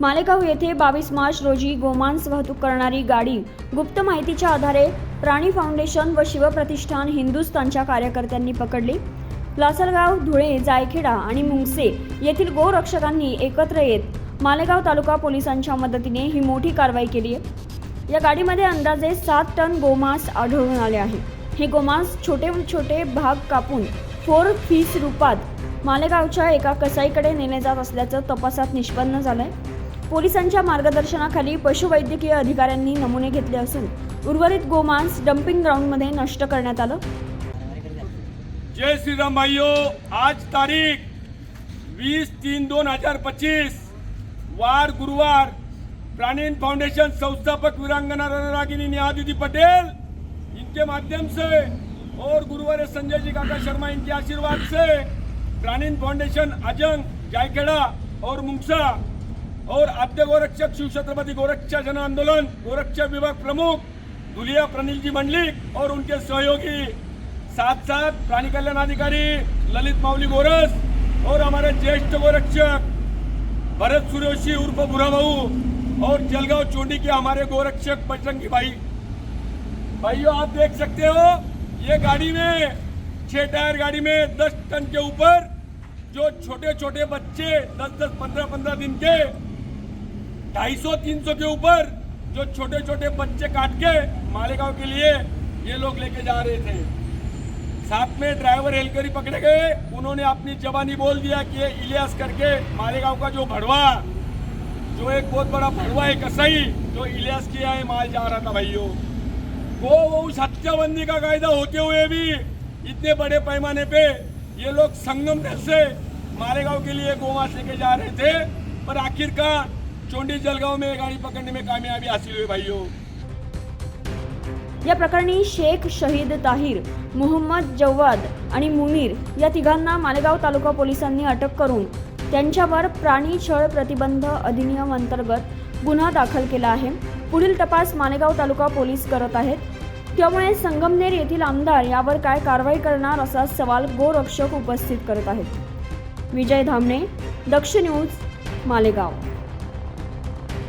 मालेगाव येथे बावीस मार्च रोजी गोमांस वाहतूक करणारी गाडी गुप्त माहितीच्या आधारे प्राणी फाउंडेशन व शिवप्रतिष्ठान हिंदुस्थानच्या कार्यकर्त्यांनी पकडली. लासलगाव धुळे जायखेडा आणि मुंगसे येथील गोरक्षकांनी एकत्र येत मालेगाव तालुका पोलिसांच्या मदतीने ही मोठी कारवाई केली आहे. या गाडीमध्ये अंदाजे सात टन गोमांस आढळून आले आहे. हे गोमांस छोटे छोटे भाग कापून फोर फीस रूपात मालेगावच्या एका कसाईकडे नेले जात असल्याचं तपासात निष्पन्न झालं आहे पोलिसांच्या मार्गदर्शनाखाली पशुवैद्यकीय अधिकाऱ्यांनी नमुने घेतले असून उर्वरित गोमांस डम्पिंग ग्राउंडमध्ये नष्ट करण्यात आलं. जय श्री राम आज तारीख वीस तीन दोन हजार पच्चीस वार गुरुवार प्राणीन फाउंडेशन संस्थापक वीरांगना रणरागिनी निहादीदी पटेल इनके माध्यम से और गुरुवार संजय जी काका शर्मा इनके आशीर्वाद से प्राणीन फाउंडेशन अजंग जायखेड़ा और मुंगसा और आद्य गोरक्षक शिव छत्रपति गोरक्षा जन आंदोलन, गोरक्षा विभाग प्रमुख दुलिया प्रनिल जी मंडलिक और उनके सहयोगी साथ साथ प्राणी कल्याण अधिकारी ललित माऊली गोरस और हमारे ज्येष्ठ गोरक्षक भरत सूर्यवंशी उर्फ़ बुरा भाऊ और जलगांव चोंडी के हमारे गोरक्षक बजरंगी भाई। भाइयों, आप देख सकते हो, ये गाड़ी में, छह टायर गाड़ी में दस टन के ऊपर जो छोटे छोटे बच्चे दस दस, पंद्रह पंद्रह दिन के ढाई सौ, तीन सौ के ऊपर जो छोटे छोटे बच्चे काट के मालेगांव के लिए ये लोग लेके जा रहे थे। साथ में ड्राइवर हेलकरी पकड़े गए। उन्होंने अपनी जबानी बोल दिया कि ये इलियास करके मालेगांव का जो भड़वा, जो एक बहुत बड़ा भड़वा है कसाई जो इलियास किया है माल जा रहा था भाइयों, वो वो उस हत्याबंदी का कायदा होते हुए भी इतने बड़े पैमाने पे ये लोग संगमनेर से मालेगांव के लिए गोमांस लेके जा रहे थे। पर आखिरकार चोंडी जलगाव में गाड़ी पकड़ने में कामयाबी हासिल हुई भाइयों। या प्रकरणी शेख शहीद ताहिर मोहम्मद जव्वाद आणि मुनीर या तिघांना मालेगाव तालुका पोलिसांनी अटक करून त्यांच्यावर प्राणी छळ प्रतिबंध अधिनियम अंतर्गत गुन्हा दाखल केला आहे. पुढील तपास मालेगाव तालुका पोलीस करत आहेत. त्यामुळे संगमनेर येथील आमदार यावर काय कारवाई करणार असा सवाल गोरक्षक उपस्थित करत आहेत. विजय धामणे दक्ष न्यूज मालेगाव.